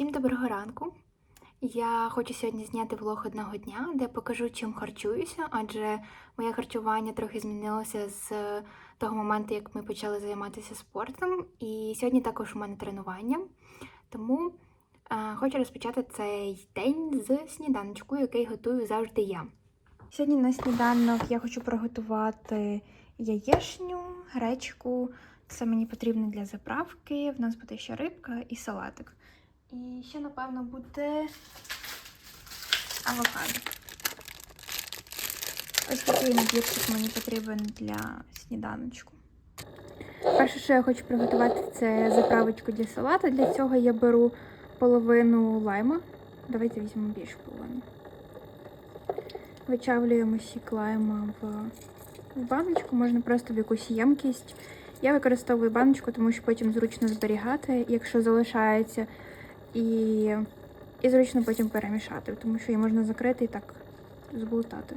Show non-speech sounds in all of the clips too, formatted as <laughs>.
Всім доброго ранку. Я хочу сьогодні зняти влог одного дня, де покажу, чим харчуюся, адже моє харчування трохи змінилося з того моменту, як ми почали займатися спортом. І сьогодні також у мене тренування. Тому е, хочу розпочати цей день з сніданочку, який готую завжди я. Сьогодні на сніданок я хочу приготувати яєшню, гречку. Це мені потрібно для заправки. В нас буде ще рибка і салатик. І ще, напевно, буде авокадо. Ось такий набірчик мені потрібен для сніданочку. Перше, що я хочу приготувати, це заправочку для салата. Для цього я беру половину лайма. Давайте візьмемо більшу половину. Вичавлюємо сік лайма в, в баночку, можна просто в якусь ємкість. Я використовую баночку, тому що потім зручно зберігати, якщо залишається, і, і зручно потім перемішати, тому що її можна закрити і так зблутати.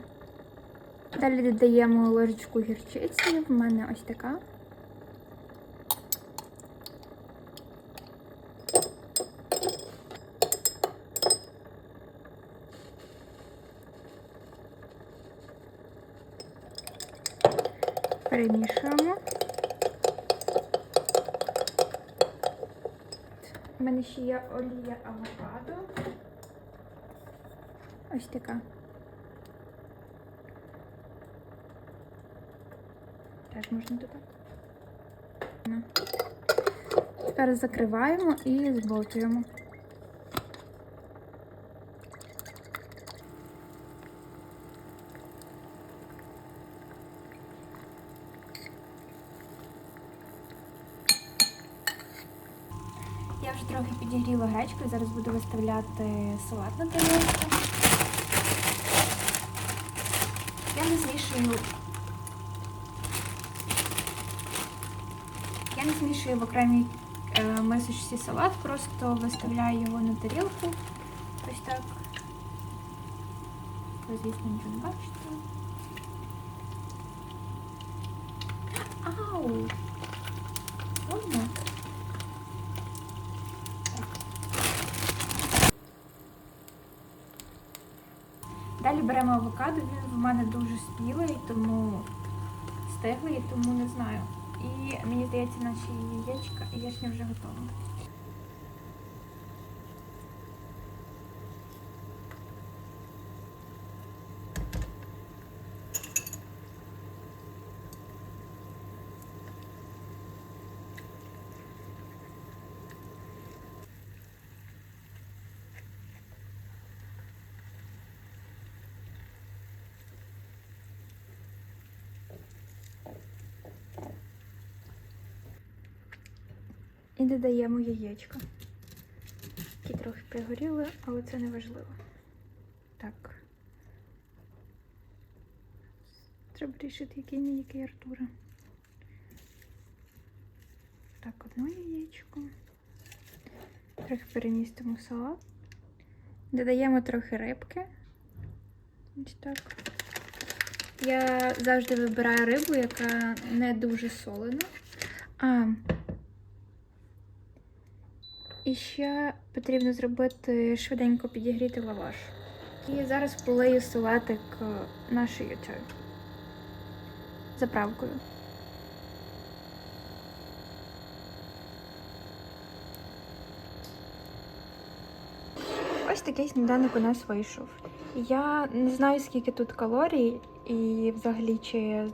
Далі додаємо ложечку гірчиці, в мене ось така. Перемішуємо. У мене ще є олія авокадо. Ось така. Теж можна додати. Ну. Тепер закриваємо і зболтуємо. Я вже трохи підігріла гречку, і зараз виставляти салат на тарілку. Я не змішую. Я не змішую в окремій е, мисочці салат, просто виставляю його на тарілку. Ось так. Ви, звісно, нічого не бачите. Ау! Ладно. Далі беремо авокадо, він в мене дуже спілий, тому стиглий, тому не знаю. І мені здається, наші яєчка яєчня вже готова. І додаємо яєчко. Які трохи пригоріли, але це не важливо. Так. Треба рішити, який не який Артура. Так, одно яєчко. Трохи перемістимо салат. Додаємо трохи рибки. Ось так. Я завжди вибираю рибу, яка не дуже солена. А, і ще потрібно зробити швиденько підігріти лаваш. І зараз полию салатик е, нашою цією заправкою. Ось такий сніданок у нас вийшов. Я не знаю, скільки тут калорій, і взагалі чи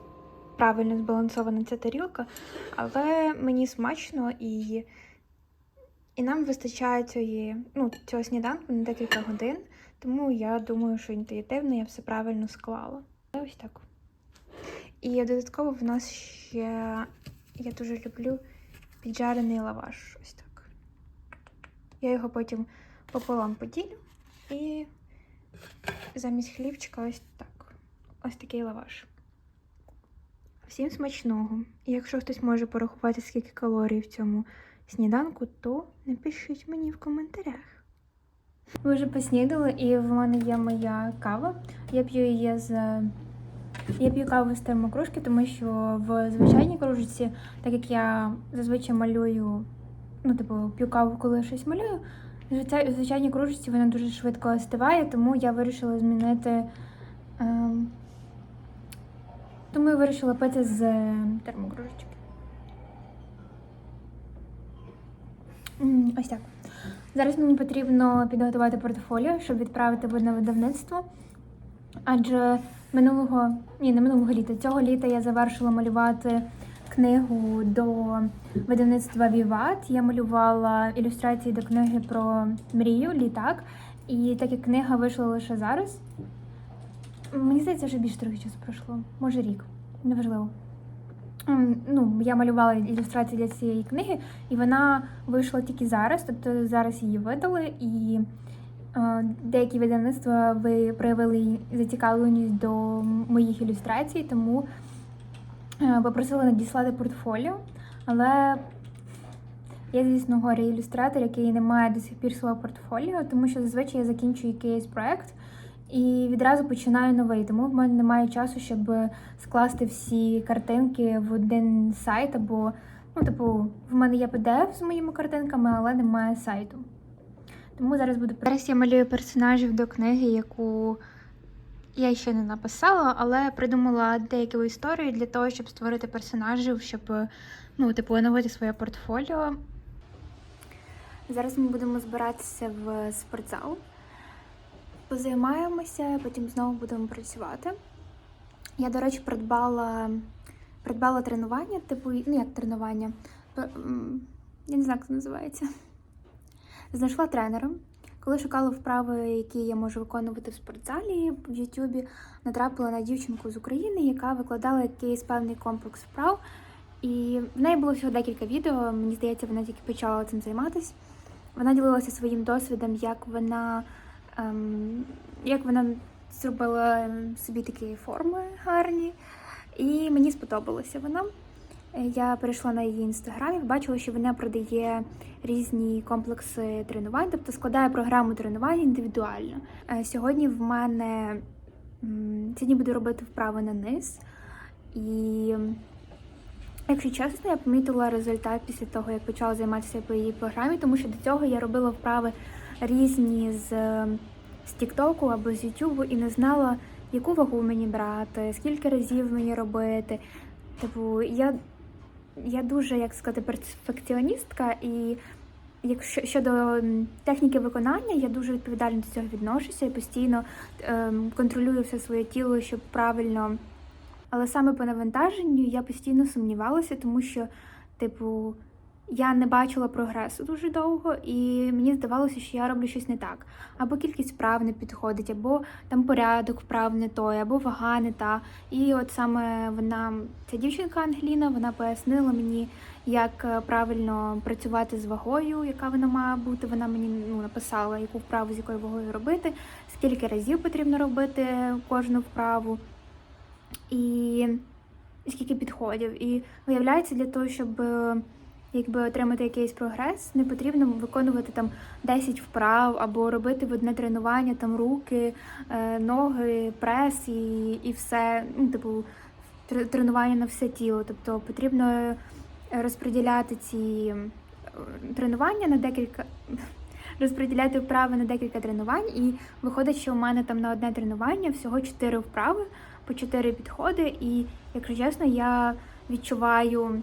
правильно збалансована ця тарілка, але мені смачно і. І нам вистачає цієї, ну, цього сніданку на декілька годин, тому я думаю, що інтуїтивно я все правильно склала. Ось так. І додатково в нас ще я дуже люблю піджарений лаваш. Ось так. Я його потім пополам поділю і замість хлібчика ось так. Ось такий лаваш. Всім смачного. І якщо хтось може порахувати, скільки калорій в цьому сніданку, то напишіть мені в коментарях. Ми вже поснідали, і в мене є моя кава. Я п'ю її з. Я п'ю каву з термокружки, тому що в звичайній кружці, так як я зазвичай малюю, ну, типу, п'ю каву, коли щось малюю, Звичай- Звичайні кружечці вона дуже швидко остиває, тому я вирішила змінити. ем, Тому я вирішила пити з е, термокружечки. Ось так. Зараз мені потрібно підготувати портфоліо, щоб відправити в одне видавництво. Адже минулого, ні, не минулого літа, цього літа я завершила малювати книгу до видавництва Віват. Я малювала ілюстрації до книги про мрію, літак. І так як книга вийшла лише зараз, мені здається, вже більше трохи часу пройшло, може рік, неважливо. Ну, я малювала ілюстрації для цієї книги, і вона вийшла тільки зараз, тобто зараз її видали, і е, деякі видавництва ви проявили зацікавленість до моїх ілюстрацій, тому е, попросила надіслати портфоліо. Але я, звісно, горе ілюстратор, який не має до сих пір свого портфоліо, тому що зазвичай я закінчую якийсь проект і відразу починаю новий. Тому в мене немає часу, щоб скласти всі картинки в один сайт, або, ну, типу, в мене є PDF з моїми картинками, але немає сайту. Тому зараз буду Зараз я малюю персонажів до книги, яку я ще не написала, але придумала деяку історію для того, щоб створити персонажів, щоб ну, типу, оновити своє портфоліо. Зараз ми будемо збиратися в спортзал. Позаймаємося, потім знову будемо працювати. Я, до речі, придбала, придбала тренування, типу, ну як тренування. Я не знаю, як це називається. Знайшла тренера. Коли шукала вправи, які я можу виконувати в спортзалі в Ютубі, натрапила на дівчинку з України, яка викладала якийсь певний комплекс вправ. І в неї було всього декілька відео. Мені здається, вона тільки почала цим займатися. Вона ділилася своїм досвідом, як вона, як вона зробила ем, собі такі форми гарні. І мені сподобалася вона. Я перейшла на її інстаграм і бачила, що вона продає різні комплекси тренувань, тобто складає програму тренувань індивідуально. Е, Сьогодні в мене сьогодні буду робити вправи на низ. І Якщо чесно, я помітила результат після того, як почала займатися по її програмі, тому що до цього я робила вправи різні з, з Тіктоку або з Ютубу і не знала, яку вагу мені брати, скільки разів мені робити. Типу, я, я дуже, як сказати, перфекціоністка, і якщо щодо техніки виконання, я дуже відповідально до цього відношуся і постійно ем, контролюю все своє тіло, щоб правильно. Але саме по навантаженню я постійно сумнівалася, тому що, типу, я не бачила прогресу дуже довго, і мені здавалося, що я роблю щось не так. Або кількість вправ не підходить, або там порядок вправ не той, або вага не та. І от саме вона, ця дівчинка Ангеліна, вона пояснила мені, як е, правильно працювати з вагою, яка вона має бути. Вона мені ну, написала, яку вправу з якою вагою робити, скільки разів потрібно робити кожну вправу і скільки підходів. І виявляється, для того, щоб е, якби отримати якийсь прогрес, не потрібно виконувати там 10 вправ або робити в одне тренування там руки, е, ноги, прес і, і все. Ну, типу, тр- тренування на все тіло. Тобто потрібно розподіляти ці е, тренування на декілька. <laughs> Розподіляти вправи на декілька тренувань, і виходить, що у мене там на одне тренування всього 4 вправи по 4 підходи, і, якщо чесно, я відчуваю,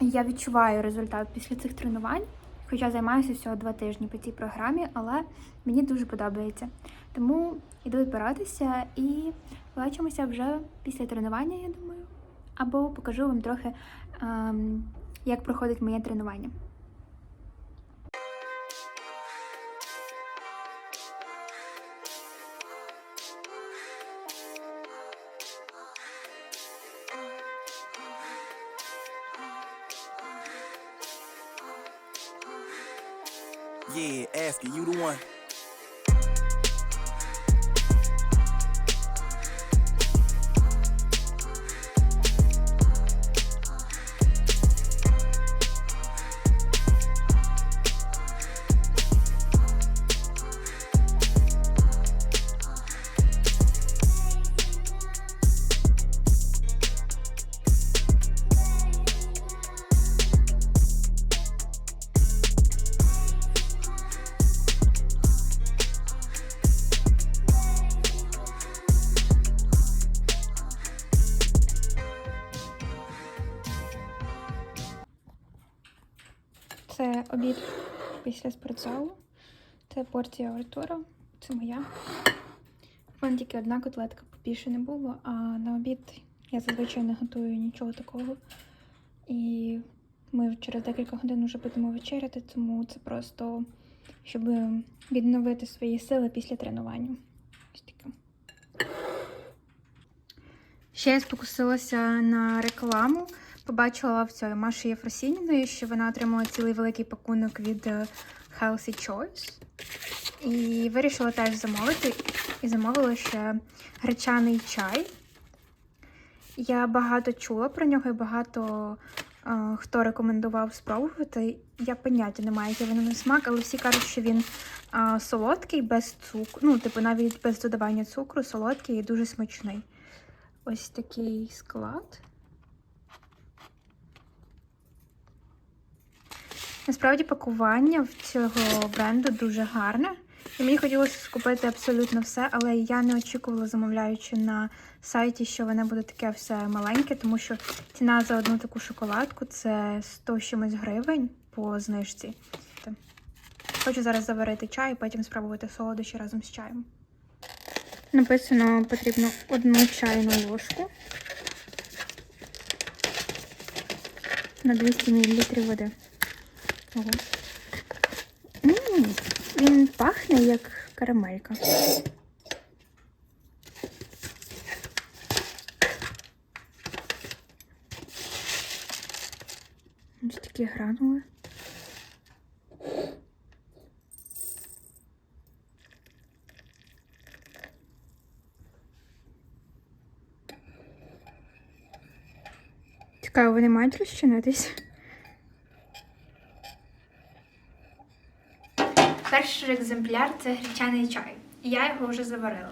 я відчуваю результат після цих тренувань, хоча займаюся всього два тижні по цій програмі, але мені дуже подобається. Тому іду відбиратися і бачимося вже після тренування, я думаю. Або покажу вам трохи, ем, як проходить моє тренування. Yeah, asking you the one. Обід після спортзалу. Це порція Артура, це моя. У мене тільки одна котлетка, більше не було, а на обід я зазвичай не готую нічого такого. І ми через декілька годин вже будемо вечеряти, тому це просто щоб відновити свої сили після тренування. Ось таке. Ще я спокусилася на рекламу. Побачила в цій Маші Єфросініної, що вона отримала цілий великий пакунок від е, Healthy Choice. І вирішила теж замовити. І замовила ще гречаний чай. Я багато чула про нього і багато е, хто рекомендував спробувати. Я поняття не маю, який він на смак, але всі кажуть, що він е, солодкий, без цукру. Ну, типу, навіть без додавання цукру, солодкий і дуже смачний. Ось такий склад. Насправді пакування в цього бренду дуже гарне. І мені хотілося купити абсолютно все, але я не очікувала, замовляючи на сайті, що воно буде таке все маленьке, тому що ціна за одну таку шоколадку це 100 чимось гривень по знижці. Хочу зараз заварити чай і потім спробувати солодощі разом з чаєм. Написано, потрібно одну чайну ложку на 200 мл води. Ого. М, Він пахне як карамелька. Ось такі гранули. Цікаво, вони мають розчинитись? Перший екземпляр це гречаний чай. Я його вже заварила.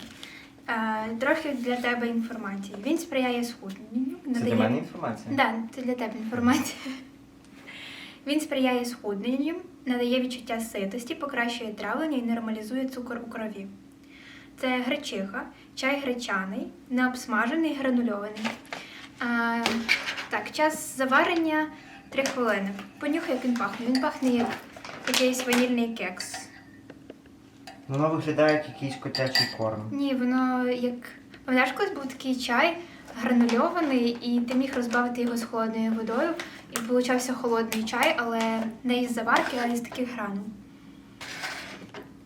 Е, трохи для тебе інформації. Він сприяє схудненню. Це для мене інформація? Да, це для тебе інформація. <laughs> Він сприяє схудненню, надає відчуття ситості, покращує травлення і нормалізує цукор у крові. Це гречиха, чай гречаний, необсмажений, гранульований. А, так, час заварення 3 хвилини. Понюхай, як він пахне. Він пахне як якийсь ванільний кекс. Воно виглядає як якийсь котячий корм. Ні, воно як. Пам'ятаєш, колись був такий чай гранульований, і ти міг розбавити його з холодною водою, і получався холодний чай, але не із заварки, а із таких гранул.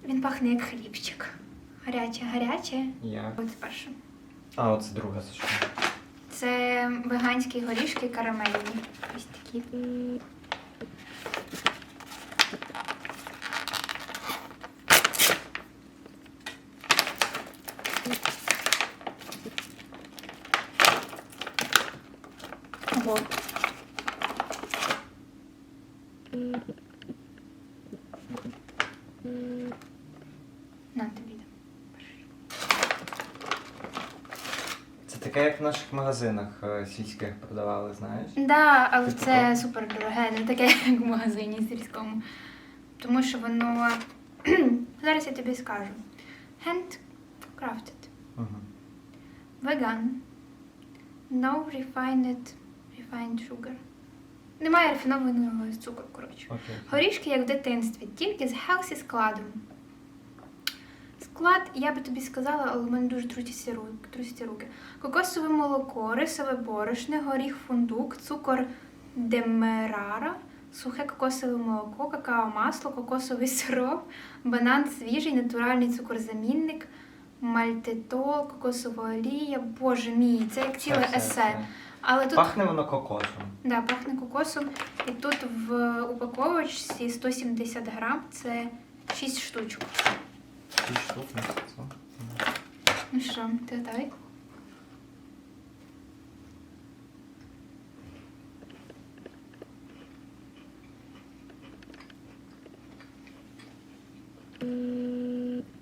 Він пахне як хлібчик. Гаряче, гаряче. Як? Ось перше. А, оце друга сушка. Це веганські горішки карамельні. Ось такі. Ого. На тобі. Це таке, як в наших магазинах е, сільських продавали, знаєш? Да, але Типу це супер дороге, не таке, <laughs> як в магазині сільському. Тому що воно. <clears throat> Зараз я тобі скажу. Handcrafted. Угу. Vegan. No refined, refined sugar. Немає рафінованого цукру, коротше. Окей. Горішки, як в дитинстві, тільки з healthy складом. Склад, я би тобі сказала, але в мене дуже трусяться руки. руки. Кокосове молоко, рисове борошне, горіх фундук, цукор демерара, сухе кокосове молоко, какао масло, кокосовий сироп, банан свіжий, натуральний цукорзамінник, мальтитол, кокосова олія. Боже мій, це як ціле есе. Але тут Пахне воно кокосом. Да, пахне кокосом. І тут в упаковочці 170 грам це 6 штучок. Шість штук на це. Ну що, ти готовий?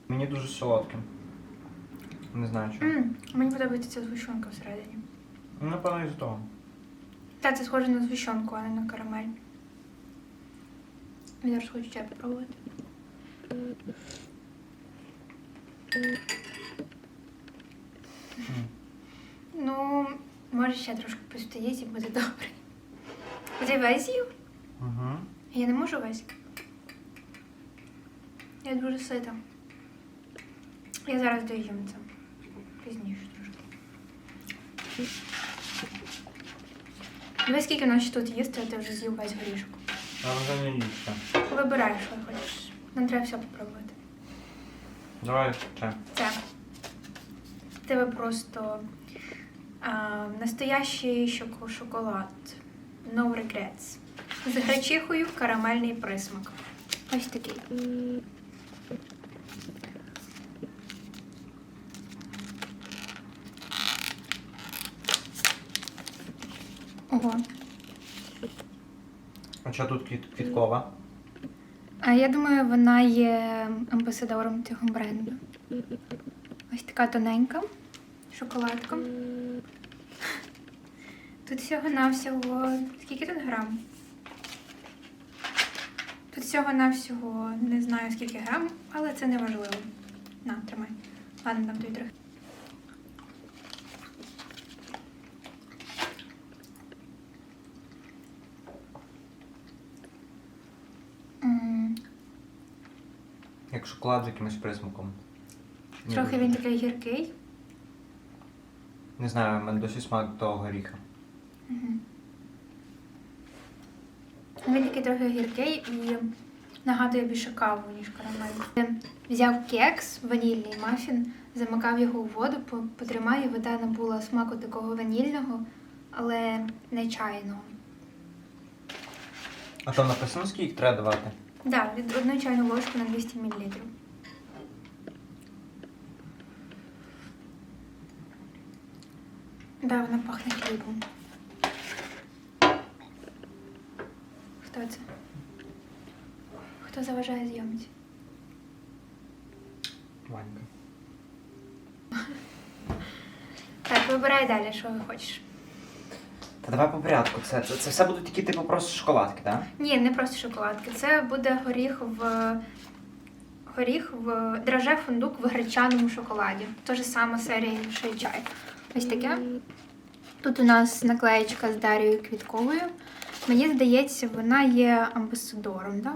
Мені дуже солодким. Не знаю чому. М, Мені подобається ця згущенка всередині. Ну, напевно, із того. Та це схоже на згущенку, а не на карамель. Я зараз хочу чай попробувати. Ну, може ще трошки постоїть і буде добре. Ти весь їв? Угу. Я не можу весь. Я дуже сита. Я зараз доїм це. Пізніше трошки. Дивись, скільки в нас ще тут їсти, а ти вже з'їв весь горішок. А вже не їсти. Вибирай, що хочеш. Нам треба все попробувати. Давай ще. Це. В тебе просто а, настоящий шок- шоколад. No regrets. З грачихою карамельний присмак. Ось такий. Ого. А що тут квіт- квіткова? А я думаю, вона є амбасадором цього бренду. Ось така тоненька шоколадка. Тут всього-навсього. Скільки тут грам? Тут всього-навсього не знаю скільки грам, але це не важливо. На, тримай. Ладно, дам тобі трохи. Як шоколад з якимось присмаком. Трохи дуже. він такий гіркий. Не знаю, в мене досі смак того горіха. Мгм. Він такий трохи гіркий і нагадує більше каву, ніж карамель. Взяв кекс, ванільний мафін, замикав його у воду, по- потримав і вода набула смаку такого ванільного, але не чайного. А там написано, скільки треба давати? Так, да, від одну чайну ложку на 200 мл. Да, вона пахне хлібом. Хто це? Хто заважає зйомці? Ванька. Так, вибирай далі, що ви хочеш. Та давай по порядку. Це, це, це все будуть такі типу просто шоколадки, так? Ні, не просто шоколадки. Це буде горіх в горіх в драже фундук в гречаному шоколаді. Те ж саме серія що чай. Ось таке. Тут у нас наклеєчка з Дарією Квітковою. Мені здається, вона є амбасадором, да?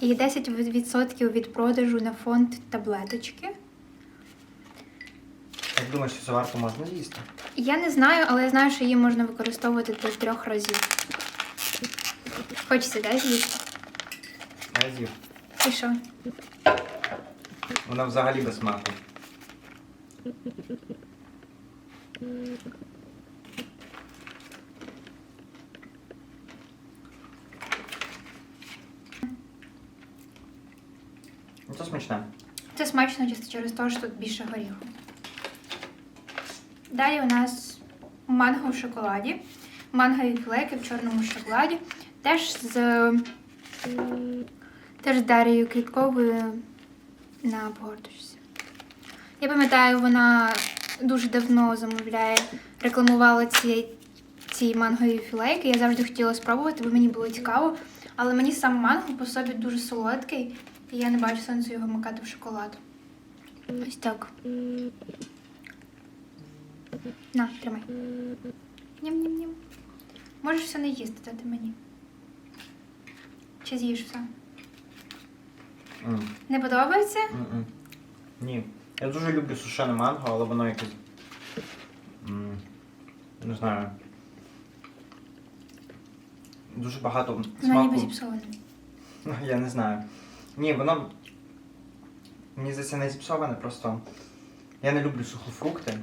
І 10% від продажу на фонд таблеточки. Як думаєш, що цю варту можна з'їсти? Я не знаю, але я знаю, що її можна використовувати до трьох разів. Хочеться, да, з'їсти? Я з'їв. І що? Вона взагалі без смаку. Ну, Це смачне. Це смачно чисто через те, що тут більше горіху. Далі у нас манго в шоколаді. Мангові флеки в чорному шоколаді. Теж з теж з Дарією Квітковою на обгорточці. Я пам'ятаю, вона дуже давно замовляє, рекламувала ці, ці мангові філейки. Я завжди хотіла спробувати, бо мені було цікаво. Але мені сам манго по собі дуже солодкий, і я не бачу сенсу його макати в шоколад. Ось так. На, тримай. Ням-ням-ням. Можеш все не їсти, дати мені. Чи з'їш все? М, Не подобається? м-м. Ні. Я дуже люблю сушене манго, але воно якесь. м, Не знаю. Дуже багато смаку. ніби зіпсоване. Ну, <laughs> Я не знаю. Ні, воно. Мені здається, не зіпсоване, просто я не люблю сухофрукти,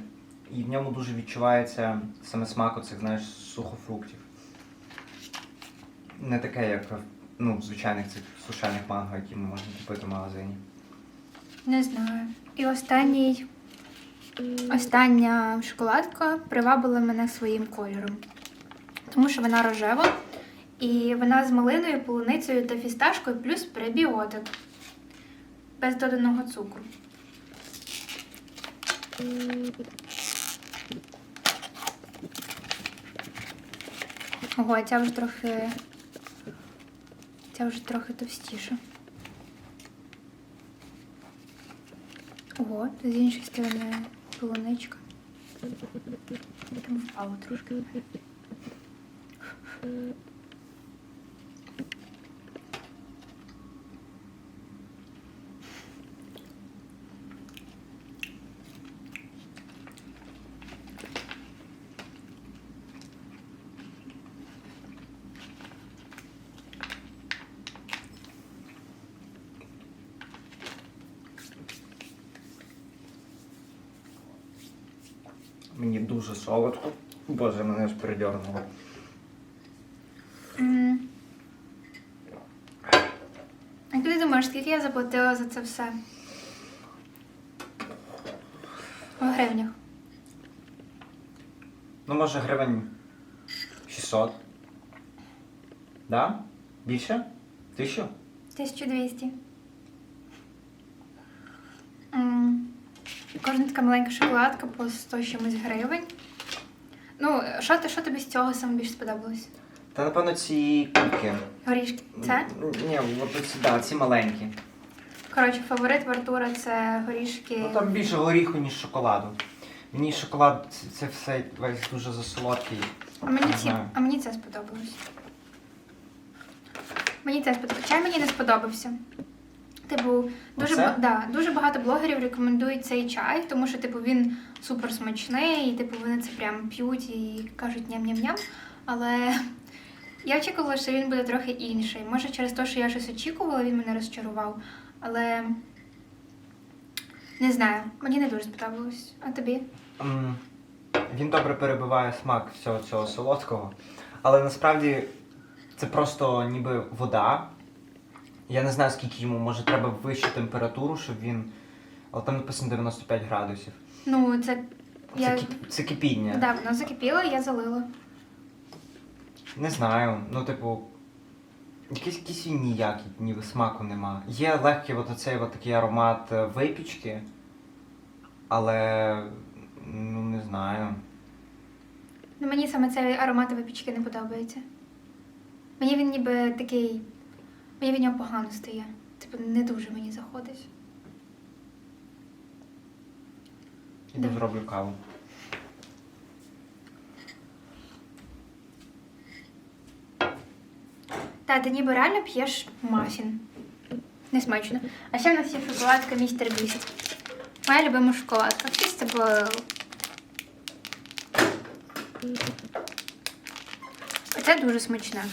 і в ньому дуже відчувається саме смак оцих, знаєш, сухофруктів. Не таке, як ну, звичайних цих сушених манго, які ми можемо купити в магазині. Не знаю. І останній. Остання шоколадка привабила мене своїм кольором. Тому що вона рожева. І вона з малиною, полуницею та фісташкою, плюс пребіотик. Без доданого цукру. Ого, ця вже трохи. Ця вже трохи товстіша. Ого, з іншої сторони полуничка. Там впало трошки. Мені дуже солодко. Боже, мене ж передьорнуло. М. А як ти думаєш, скільки я заплатила за це все? У гривнях. Ну, може, гривень 600. Да? Більше? Тисячу? 1200. М. Кожна така маленька шоколадка по 100 чимось гривень. Ну, що, ти- що тобі з цього саме більше сподобалось? Та напевно ці кубки. Горішки. Це? Ні, от ці, да, ці маленькі. Коротше, фаворит в Артура це горішки. Ну там більше горіху, ніж шоколаду. Мені шоколад це, це все весь дуже засолодкий. А мені, ці, а мені це сподобалось. Мені це сподобалось. Чай мені не сподобався. Типу, дуже, Оце? да, дуже багато блогерів рекомендують цей чай, тому що типу, він супер смачний, і типу, вони це прям п'ють і кажуть ням-ням-ням. Але <laughs> я очікувала, що він буде трохи інший. Може, через те, що я щось очікувала, він мене розчарував. Але не знаю, мені не дуже сподобалось. А тобі? М, Він добре перебиває смак всього цього солодкого. Але насправді це просто ніби вода. Я не знаю, скільки йому, може треба вищу температуру, щоб він. Але там написано 95 градусів. Ну, це. Це, Я... кип... це кипіння. Да, воно закипіло, я залила. Не знаю. Ну, типу, якийсь, якийсь він ніякий, ніби смаку нема. Є легкий от оцей от такий аромат е, випічки, але ну не знаю. Ну, мені саме цей аромат випічки не подобається. Мені він ніби такий. Мені від нього погано стає. Типу, не дуже мені заходить. Іду Да. зроблю каву. Та, ти ніби реально п'єш мафін. Несмачно. А ще в нас є шоколадка містер Біст. Моя любима шоколадка. Фістебл. Оце дуже смачне.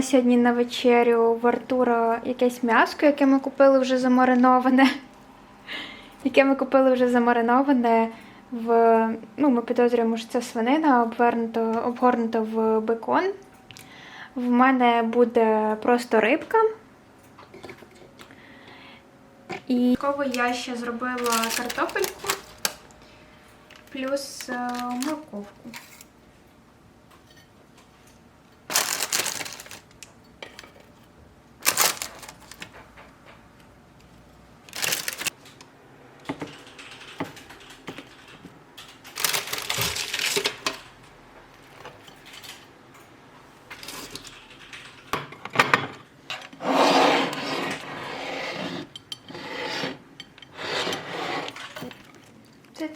На сьогодні на вечерю в Артура якесь м'яско, яке ми купили вже замариноване. <laughs> Яке ми купили вже замариноване в. Ну, ми підозрюємо, що це свинина, обвернуто, обгорнуто в бекон. В мене буде просто рибка. І я ще зробила картопельку плюс е, морковку.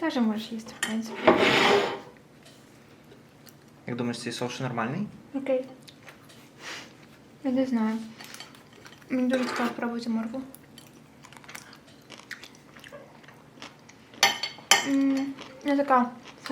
Теж можеш їсти, в принципі. Як думаєш, цей соус нормальний? Окей. Я не знаю. Мені дуже цікаво спробувати моркву. Не така